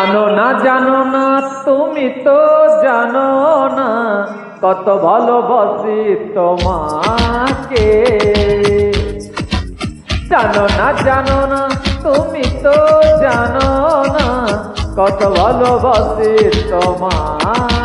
জানো না জানো না, তুমি তো জানো না কত ভালোবাসি তোমাকে। জানো না জানো না, তুমি তো জানো না কত ভালোবাসি তোমাকে।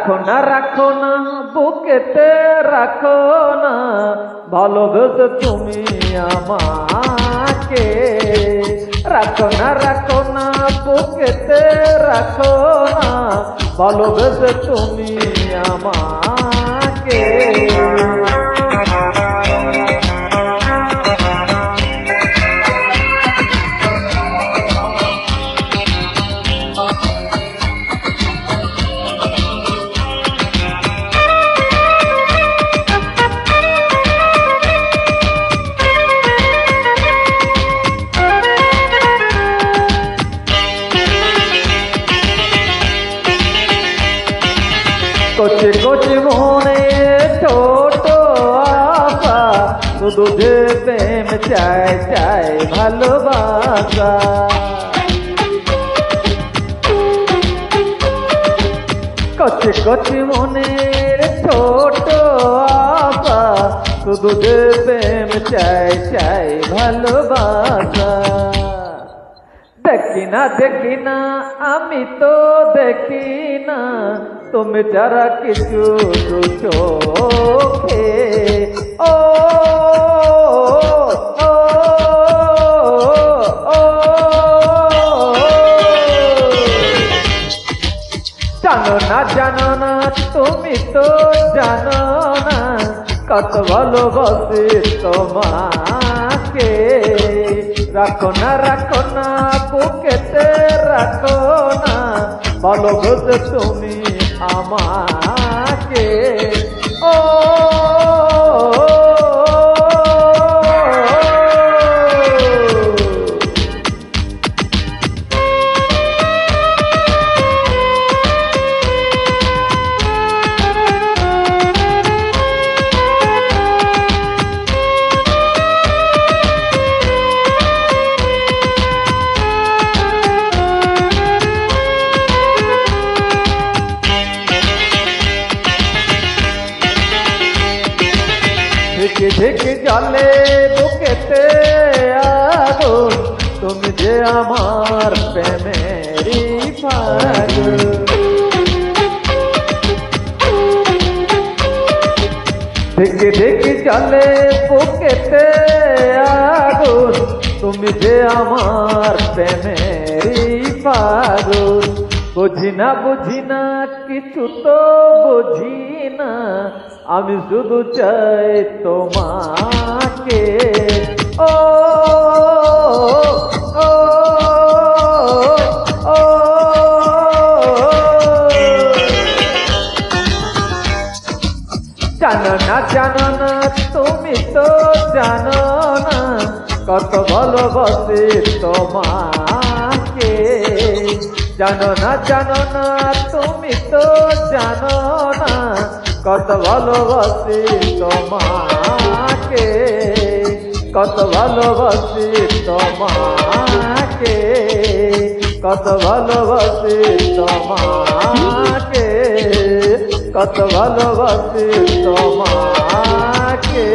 রাখো না রাখো না, বুকেতে রাখো না। ভালোবেসে তুমি আমাকে। রাখো না রাখো না, বুকেতে রাখো না। ভালোবেসে তুমি আমাকে। কচি কচি মনে ছোট আশা। শুধু যে প্রেম চাই চাই ভালোবাসা। কচি কচি মনের ছোট আশা। শুধু যে প্রেম চাই চাই ভালোবাসা। দেখি না দেখি না আমি তো দেখি না তুমি যারা কিছু চোখে ও, জানো না জানো না তুমি তো জানো না। কত ভালোবাসি তোমাকে। রাখো না রাখো না বুকেতে রাখো না। ভালোবাসে তুমি আমাকে। ও ঝিকি ঝিকি জলে বুকেতে আগুন তুমি যে আমার প্রেমেরই ফাগুন ঝিকি ঝিকি জলে বুকেতে আগুন তুমি যে আমার প্রেমেরই ফাগুন বুঝি না বুঝি না কিছু তো বুঝি না আমি শুধু চাই তোমাকে। ও জানো না জানো না তুমি তো জানো না কত ভালোবাসি তোমাকে জানো না জানো না, তুমি তো জানো না কত ভালোবাসি তোমাকে, কত ভালোবাসি তোমাকে, কত ভালোবাসি তোমাকে, কত ভালোবাসি তোমাকে।